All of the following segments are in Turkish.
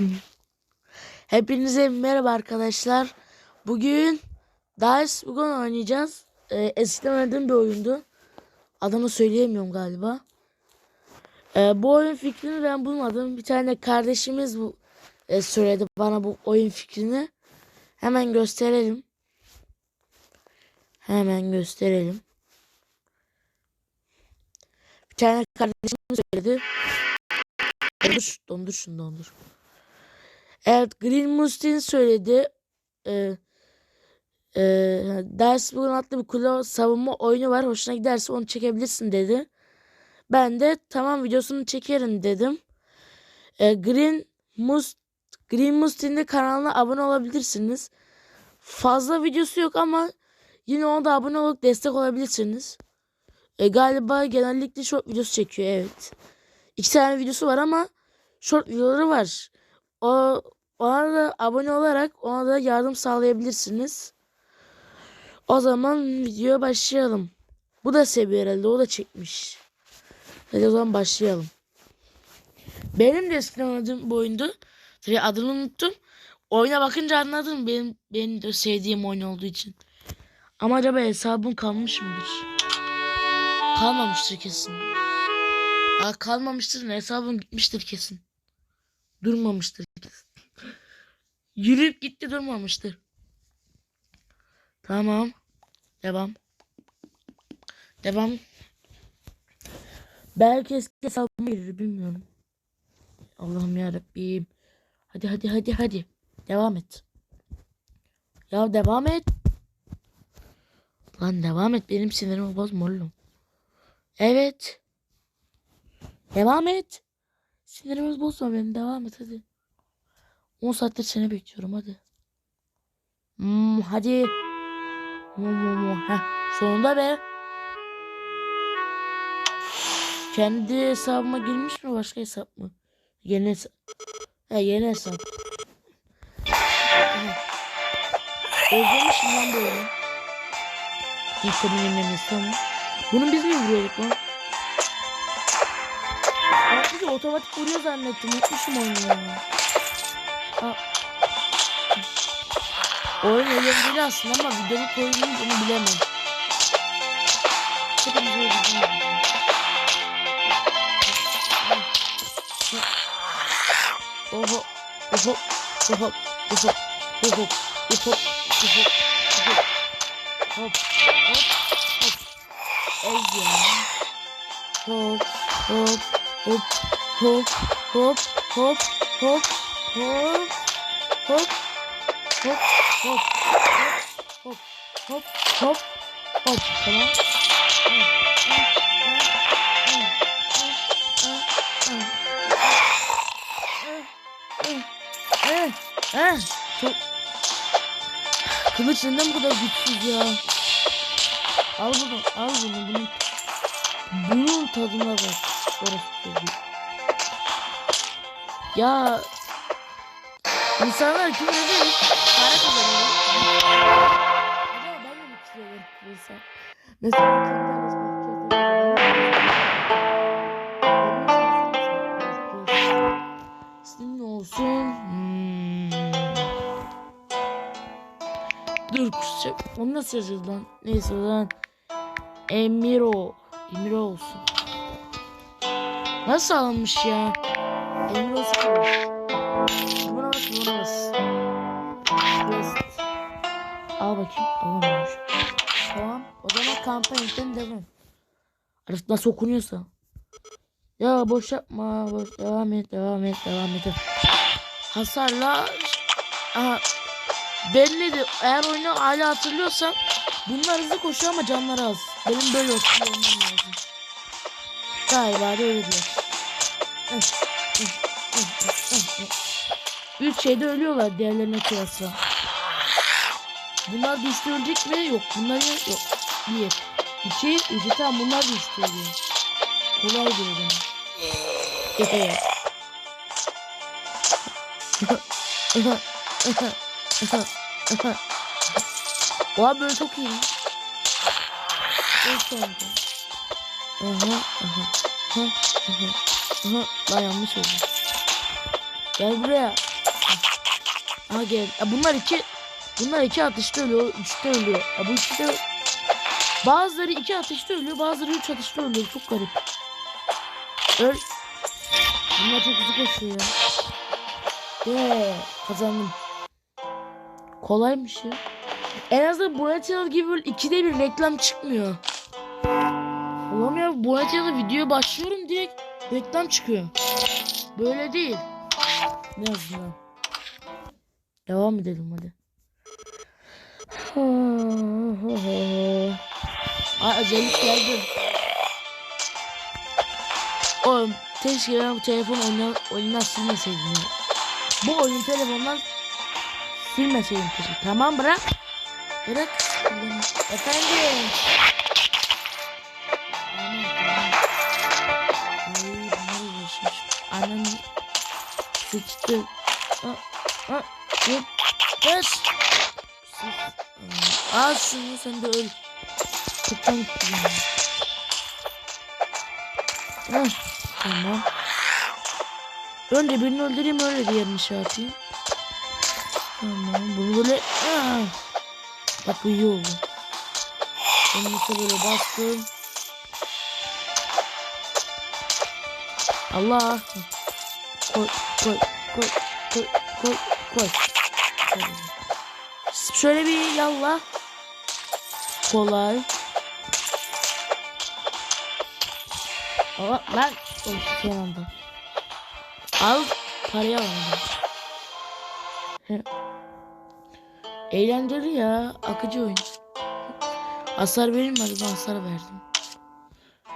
Hepinize merhaba arkadaşlar. Bugün Dice bugün oynayacağız. Ee, eskiden oynadığım bir oyundu. Adını söyleyemiyorum galiba. Ee, bu oyun fikrini ben bulmadım. Bir tane kardeşimiz bu e, söyledi bana bu oyun fikrini. Hemen gösterelim. Hemen gösterelim. Bir tane kardeşimiz söyledi. Dondur, dondur şunu dondur. Evet Green Mustin söyledi. Ee, e, ders bugün adlı bir kule savunma oyunu var. Hoşuna giderse onu çekebilirsin dedi. Ben de tamam videosunu çekerim dedim. Ee, Green Must Green Mustin'de kanalına abone olabilirsiniz. Fazla videosu yok ama yine ona da abone olup destek olabilirsiniz. Ee, galiba genellikle short videosu çekiyor evet. İki tane videosu var ama short videoları var. O ona da abone olarak ona da yardım sağlayabilirsiniz. O zaman videoya başlayalım. Bu da seviyor herhalde. O da çekmiş. Hadi o zaman başlayalım. Benim de eskiden oynadığım bu oyundu. Tabii adını unuttum. Oyuna bakınca anladım benim benim de sevdiğim oyun olduğu için. Ama acaba hesabım kalmış mıdır? Kalmamıştır kesin. Ya kalmamıştır. Hesabım gitmiştir kesin. Durmamıştır. Yürüyüp gitti durmamıştır. Tamam. Devam. Devam. Belki eski hesabıma girer bilmiyorum. Allah'ım yarabbim. Hadi hadi hadi hadi. Devam et. Ya devam et. Lan devam et. Benim sinirimi bozma oğlum. Evet. Devam et. Sinirimiz bozma benim. Devam et hadi. 10 saattir seni bekliyorum hadi. Hmm, hadi. Hmm, hmm, hmm. Heh, sonunda be. Kendi hesabıma girmiş mi başka hesap mı? Yeni hesap. He yeni hesap. Özlemişim lan böyle. Benim yememiz tamam. Bunun biz mi vuruyorduk lan? Otomatik vuruyor zannettim. Unutmuşum oyunu. Oyun eğlenceli aslında ama videoyu koyduğum bunu bilemem. Hepimiz öyle değil. Oho, oho, oho, oho, oho, oho, oho, oho, hop, hop, hop. Ez ya. Hop, hop, hop, hop, hop, hop, hop, hop, hop, hop, hop, hop, hop, hop, hop, tamam. Çok... Kılıç neden bu kadar güçsüz ya? Al bunu, al bunu, bunun, bunun tadına bak. Orası çocuğu. Ya İnsanlar ne demiş? Para kazanıyor. Acaba ben de mi kişilerim kırılsam? Mesela kendi ne olsun? Hmm. Dur kusacak. Onu nasıl yazıyoruz lan? Neyse zaman. Emiro. Emiro olsun. Nasıl alınmış ya? Emiro olsun. Buna bas buna bas. Al bakayım. Alamamış. Tamam. O zaman kampanyadan devam. Artık nasıl okunuyorsa. Ya boş yapma. Boş. Devam et. Devam et. Devam et. Hasarla. Aha. Belli de eğer oyunu hala hatırlıyorsam bunlar hızlı koşuyor ama canları az. Benim böyle olsun. Galiba da öyle diyor. Üç şeyde ölüyorlar diğerlerine kıyasla. Bunlar düştü ölecek mi? Yok. Bunlar yok. Bir. İki. Üçü tamam bunlar düştü ölüyor. Kolay diyorum. Evet. Oha böyle çok iyi. Çok oldu. Aha aha. Aha aha. Aha. Lan yanlış oldu. Gel buraya. Aha gel. Ya bunlar iki bunlar iki atışta ölüyor. Üçte ölüyor. Ya bu üçte bazıları iki atışta ölüyor. Bazıları üç atışta ölüyor. Çok garip. Öl. Bunlar çok hızlı koşuyor ya. Yeah, kazandım. Kolaymış ya. En azından Bonatia'da gibi böyle ikide bir reklam çıkmıyor. Ulan ya Bonatia'da videoya başlıyorum reklam çıkıyor. Böyle değil. Ne azından. Devam edelim hadi. Aa özellik geldi. Oğlum keşke ben bu telefon oyuna, oyundan silmeseydim ya. Bu oyun telefondan silmeseydim keşke. Tamam bırak. Bırak. Efendim. Aa, aa, yok. Kaç. Al şunu sen de öl. Yani. Heh, tamam. Önce birini öldüreyim öyle diğerini şey yapayım. Tamam bunu böyle. Bak iyi oldu. Bunu böyle bastım. Allah. Koy koy koy koy koy koy. Şöyle bir yallah. Kolay. Aa, lan. Oy, son anda. Al. Parayı al. He. Eğlenceli ya. Akıcı oyun. Hasar vereyim mi? Ben hasar verdim.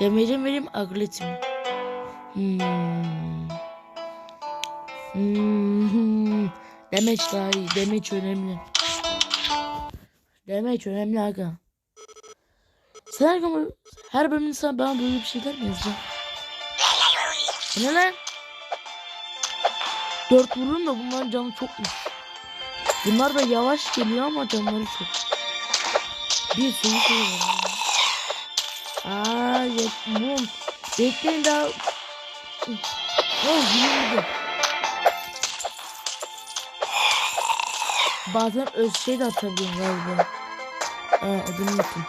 Demeyeceğim vereyim agretim. Hmm. Hmm. Demeç daha iyi. Demeç önemli. Demeç önemli aga. Sen her gün her bölümde sen bana böyle bir şeyler mi? Bu Ne lan? Dört vururum da bunların canı çokmuş. Bunlar da yavaş geliyor ama canları çok. Bir sürü şey var. Aa yetmem. Bekleyin daha. Oh yürüdü. Bazen öz şey de atabiliyorum galiba. Aa adını unuttum.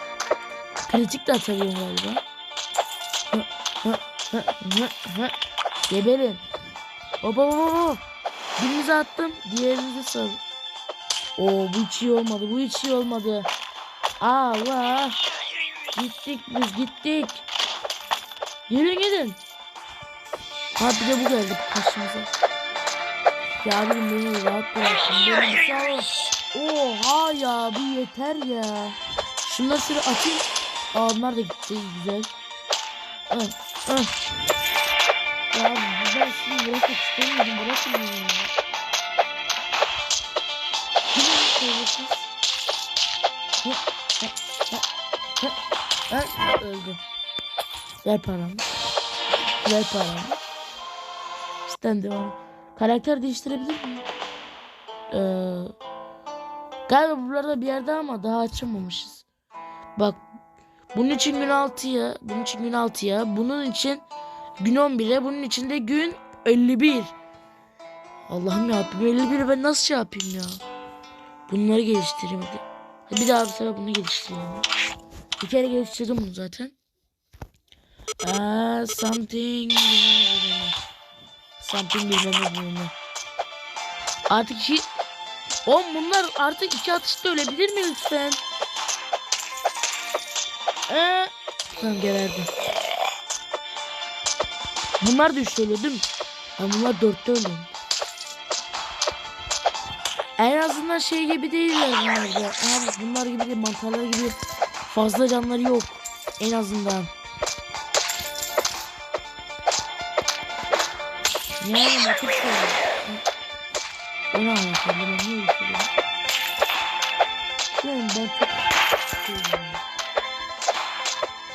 Kritik de atabiliyorum galiba. Hı, hı, hı, hı, hı. Geberin. Hop hop hop. Birinize attım. Diğerinize sal. Oo bu hiç iyi olmadı. Bu hiç iyi olmadı. Allah. Gittik biz gittik. Yürüyün gidin. Ha bir de bu geldi karşımıza. Ya abim beni rahat bırakın. Beni sağ. Oha ya bir yeter ya. Şunları şöyle atayım. Aa onlar da gitti güzel. Ah, ah. Ya ben sizi bırakmak istemiyordum. Bırakın beni ya. Kim söylüyorsunuz? Hı, hı, hı, hı, hı, Öldü. Ver paramı. Ver paramı. Sizden devam. Karakter değiştirebilir miyim? Ee, galiba buralarda bir yerde ama daha açamamışız. Bak bunun için gün 6'ya, bunun için gün 6'ya, bunun için gün 11'e, bunun için de gün 51. Allah'ım ya 51'i ben nasıl şey yapayım ya? Bunları geliştireyim hadi. Bir daha bir sefer bunu geliştireyim. Bir kere geliştirdim bunu zaten. Aa, something something bilmem ne bilmem ne. Artık iki... Oğlum bunlar artık iki atışta ölebilir mi lütfen? Ee, tamam geberdi. Bunlar da üçte ölüyor değil mi? Ya bunlar dörtte ölüyor. En azından şey gibi değiller bunlar da. Bunlar gibi değil mantarlar gibi fazla canları yok. En azından. Yani bakıp söyle. Onu anlatalım. Ben niye üzülüyorum? Yani ben çok.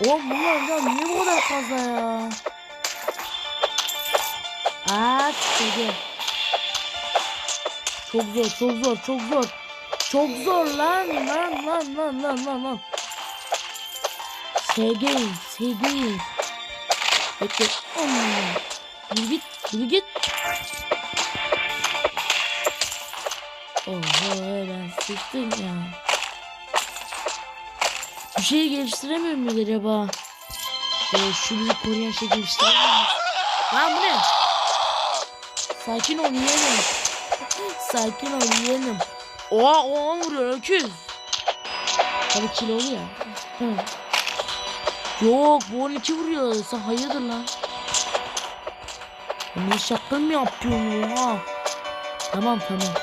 Oğlum zor, çok zor, çok zor. Çok zor lan, lan, lan, lan, lan, lan, lan. Sevgin, sevgin. Bekle. Yürü git, yürü git. Oho ben sıktım ya. Bir şey geliştiremiyor muyuz acaba? Ee, şu bizi koruyan şey geliştiremiyor muyuz? Lan bu ne? Sakin ol yeğenim. Sakin ol yeğenim. Oha oha vuruyor öküz. Tabii kilolu ya. Hı. Yok bu 12 vuruyor. Sen hayırdır lan? Ne şaka mı yapıyorsun ya? Tamam tamam.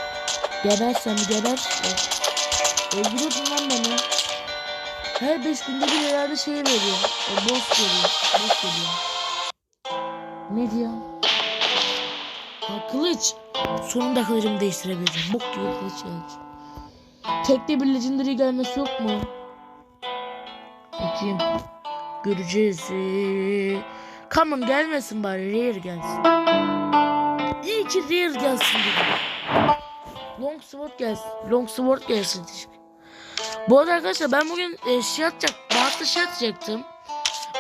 Geber sen bir geber. Öldürüyorsun lan beni. Her 5 günde bir herhalde şey veriyor. E, boss veriyor. Boss veriyor. Ne diyor? Ha, kılıç. Sonunda kılıcımı değiştirebileceğim. Bok gibi kılıç geldi. Tekte bir legendary gelmesi yok mu? Bakayım. Göreceğiz. Ee, Come on gelmesin bari. Rare gelsin. İyi ki Rare gelsin dedim. Long sword gelsin. Long sword gelsin. Bu arada arkadaşlar ben bugün e, şey atacak, Bahat'ta şey atacaktım.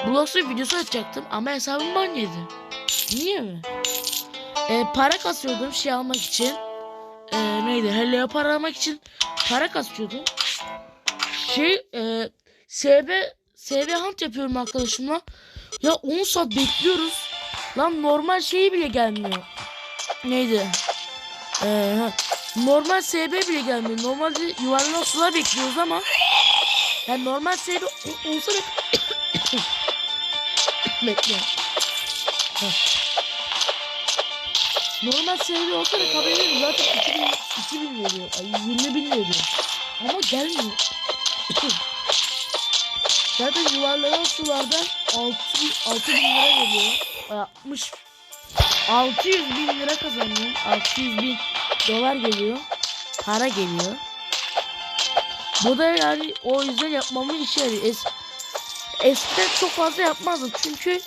Blogsuz videosu atacaktım ama hesabım ban yedi. Niye mi? E, para kasıyordum şey almak için. E, neydi? Hello'ya para almak için para kasıyordum. Şey e, SB SB hunt yapıyorum arkadaşımla. Ya 10 saat bekliyoruz. Lan normal şeyi bile gelmiyor. Neydi? Ee, normal SB bile gelmiyor. Normalde yuvarlanan sular bekliyoruz ama yani normal SB olsa da bekle. Normal SB olsa da kabul ederim. Zaten 2000, 2000 veriyor. Ay 20 bin veriyor. Ama gelmiyor. Zaten yuvarlanan sulardan 6, 6 bin lira geliyor. 60 600 bin lira kazanıyorum. 600 bin dolar geliyor. Para geliyor. Bu da yani o yüzden yapmamın işe yarıyor. Es eskiden çok fazla yapmazdım çünkü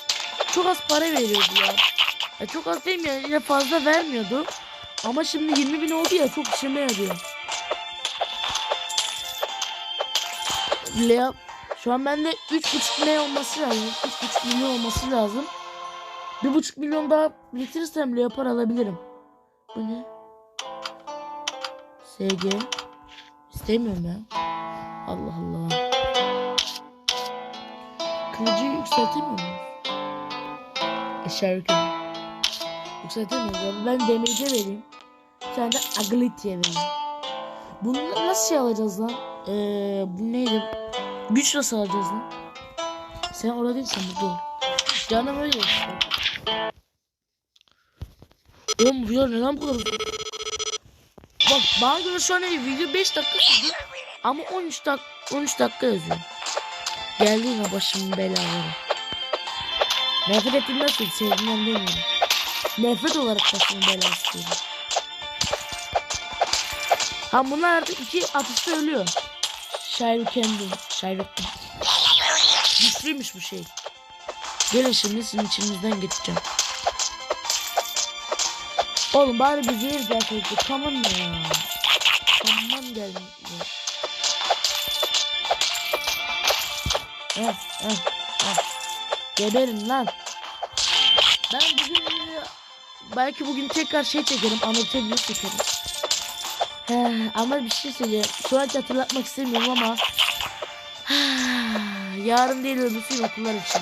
çok az para veriyordu ya. ya çok az değil mi yani yine fazla vermiyordu. Ama şimdi 20 bin oldu ya çok işime yarıyor. Lea şu an bende 3.5 ne olması lazım. 3.5 milyon olması lazım. 1.5 milyon daha bitirirsem Leopar alabilirim. Bu ne? SG. İstemiyorum ya. Allah Allah. Kılıcı yükseltemiyor muyuz? Eşerken. Yükseltemiyoruz abi. Ben demirci vereyim. Sen de Aglit'ye vereyim. Bunu nasıl şey alacağız lan? Ee, bu neydi? Güç nasıl alacağız lan? Sen orada değilsen burada ol. Canım öyle işte. Oğlum bu ya neden bu kadar? Bak bana göre şu an hani video 5 dakika sürdü. Ama 13 dak 13 dakika yazıyor. Geldi yine başımın belaları. Nefret ettiğimden değil, sevdiğimden demiyorum. Nefret olarak başımın belası diyorum. Ha bunlar artık iki atışta ölüyor. Şair kendim. Şair Güçlüymüş bu şey. Gelin şimdi sizin içinizden geçeceğim. Oğlum bari bir zehir gelseydi. Tamam ya. Tamam geldi. Eh eh eh. Geberin lan. Ben bugün belki bugün tekrar şey çekerim. Anlatabilir çekerim. He, ama bir şey söyleyeyim. Şu an hatırlatmak istemiyorum ama yarın değil öbürsü gün okullar için.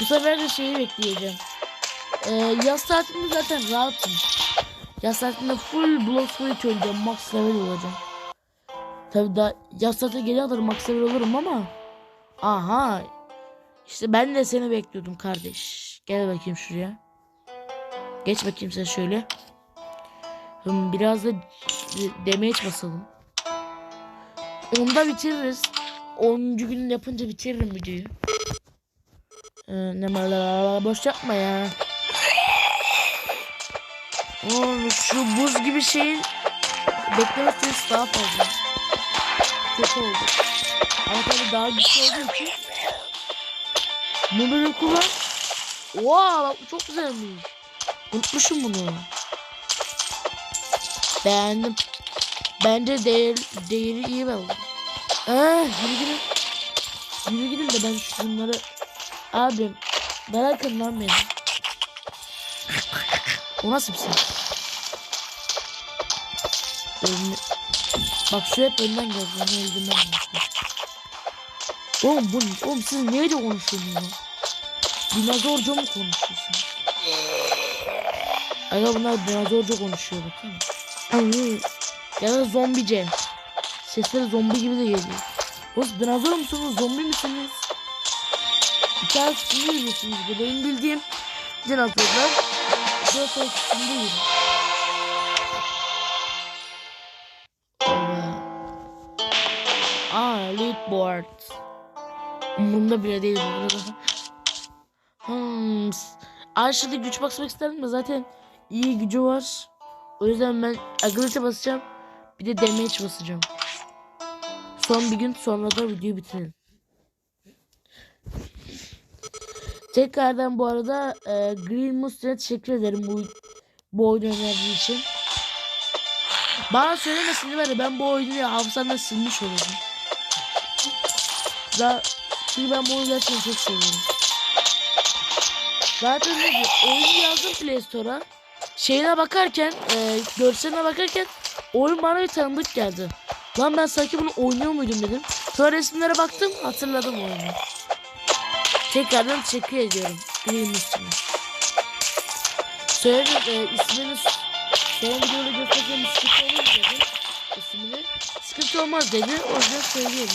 Bu sefer de şeyi bekleyeceğim. Ee, yaz tatilinde zaten rahatım. Yaz tatilinde full block sweat oynayacağım. Max level olacağım. Tabi da yaz tatiline gelene kadar max level olurum ama. Aha. İşte ben de seni bekliyordum kardeş. Gel bakayım şuraya. Geç bakayım sen şöyle. Biraz da damage basalım. Onda bitiririz. 10. gün yapınca bitiririm videoyu. Ee, ne mal boş yapma ya. Oğlum şu buz gibi şeyin bekleme süresi daha fazla. Kötü oldu. Ama tabii daha güçlü olduğu için bu bölüm kullan. Oha bak çok güzelmiş. Unutmuşum bunu. Beğendim. Bence değer, değeri iyi oldu. Ah yürü gidin. Yürü gidin de ben şunları... Abim bırakın lan beni. O nasıl bir ses? Önüne... Bak şu hep önden geldi. Onu öldürmem lazım. Oğlum bu oğlum siz neyle konuşuyorsunuz? Dinozorca mı konuşuyorsunuz? Aga bunlar dinozorca konuşuyor bakın. Ya da zombice. Sesleri zombi gibi de geliyor. Oğlum dinozor musunuz? Zombi misiniz? Hikaye kısmını yürüyorsunuz. Bu benim bildiğim dinozorlar. Ay kısmında yürüyor. Aa, leadboard. Umurumda bile değil bu arada. Hmm. Aşağıda güç basmak isterim de zaten iyi gücü var. O yüzden ben agility basacağım. Bir de damage basacağım. Son bir gün sonra da videoyu bitirelim. Tekrardan bu arada e, Green Mustache teşekkür ederim bu bu oyunu önerdiği için. Bana söylemesin var ya ben bu oyunu hafızamdan silmiş olurum. Daha, çünkü ben bu oyunu gerçekten çok seviyorum. Zaten oyunu yazdım Play Store'a. Şeyine bakarken, e, görseline bakarken oyun bana bir tanıdık geldi. Lan ben sanki bunu oynuyor muydum dedim. Sonra resimlere baktım hatırladım oyunu. Tekrardan teşekkür ediyorum. Green Mist'ine. Söyledim e, ismini senin videoda göstereceğim sıkıntı olur mu dedim. İsmini. Sıkıntı olmaz dedi. O yüzden söylüyorum.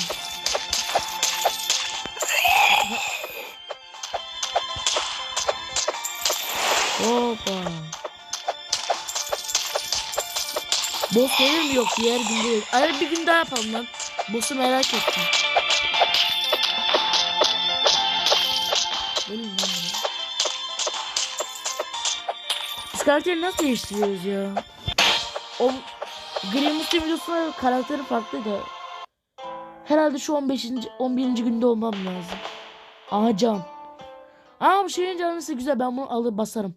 Hoppa. Boss gelir mi yok diğer gün değil. Ay bir gün daha yapalım lan. Boss'u merak ettim. Gelin lan buraya. Biz karakteri nasıl değiştiriyoruz ya? O Green Mustache videosunda karakteri farklıydı. Herhalde şu 15. 11. günde olmam lazım. Aha can. Aa bu şeyin canlısı güzel. Ben bunu alıp basarım.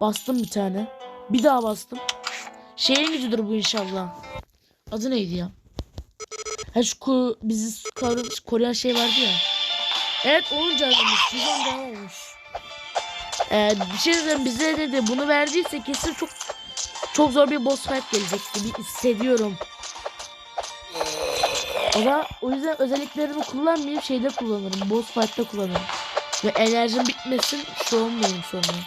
Bastım bir tane. Bir daha bastım. Şeyin gücüdür bu inşallah. Adı neydi ya? Ha şu ku, bizi koru- koruyan şey vardı ya. Evet onun canlıymış. Bizon canı olmuş. Ee, bir şey diyeceğim bize dedi bunu verdiyse kesin çok çok zor bir boss fight gelecek gibi hissediyorum. Ama o yüzden özelliklerimi kullanmayayım şeyde kullanırım. Boss fight'ta kullanırım. Ve enerjim bitmesin şu olmayayım sonra.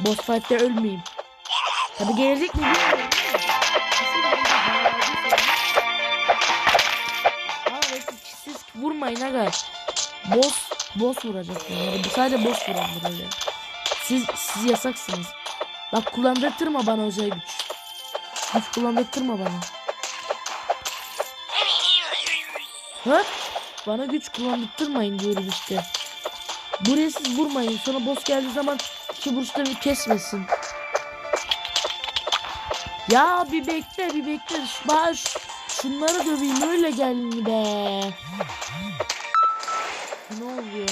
Boss fight'ta ölmeyeyim. Tabi gelecek mi bilmiyorum. Siz vurmayın aga. Boss boss vuracak yani. Sadece boss vurabilir öyle. Siz siz yasaksınız. Bak kullandırtırma bana özel güç. Güç kullandırtırma bana. Ha? Bana güç kullandırtmayın diyorum işte. Buraya siz vurmayın. Sonra boss geldiği zaman iki bir kesmesin. Ya bir bekle bir bekle. Şu- şunları döveyim öyle gelin be. Ne oluyor?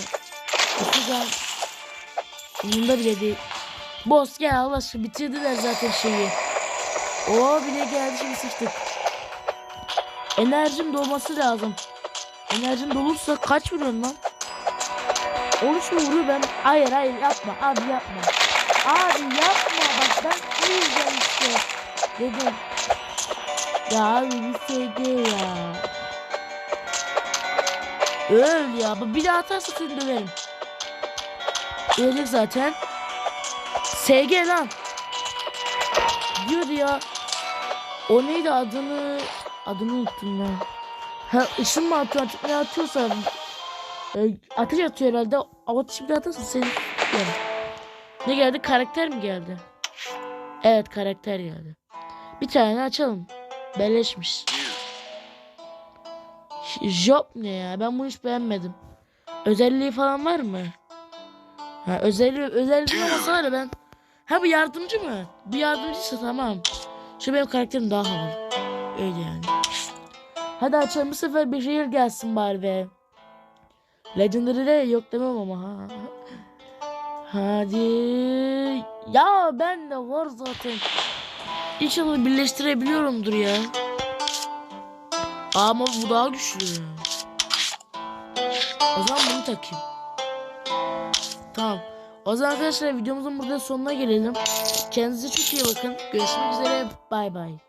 Güzel. Umurumda bile değil. Boss gel Allah aşkına bitirdiler zaten şeyi. Oo bile geldi şimdi sıçtık. Enerjim dolması lazım. Enerjim dolursa kaç vuruyorsun lan? 13 mu vuruyor ben? Hayır hayır yapma abi yapma. Abi yapma bak ben uyuyacağım işte. Dedim. Ya abi bir şey ya. Öl ya. Bir daha atarsa seni döverim. Ölecek zaten. SG lan. Diyordu ya. O neydi adını adını unuttum ben. Ha ışın mı atıyor artık ne atıyorsa e, ateş atıyor herhalde. O ateşi bir atarsa seni yani. Ne geldi? Karakter mi geldi? Evet karakter geldi. Bir tane açalım. Beleşmiş. Job ne ya? Ben bunu hiç beğenmedim. Özelliği falan var mı? Ha özelliği özelliği olmasa var ya ben. Ha bu yardımcı mı? Bu yardımcıysa tamam. Şu benim karakterim daha havalı. Öyle yani. Hadi açalım bu sefer bir şehir gelsin bari be. Legendary de yok demem ama ha. Hadi. Ya ben de var zaten. İnşallah birleştirebiliyorumdur ya. Ama bu daha güçlü. O zaman bunu takayım. Tamam. O zaman arkadaşlar videomuzun burada sonuna gelelim. Kendinize çok iyi bakın. Görüşmek üzere. Bay bay.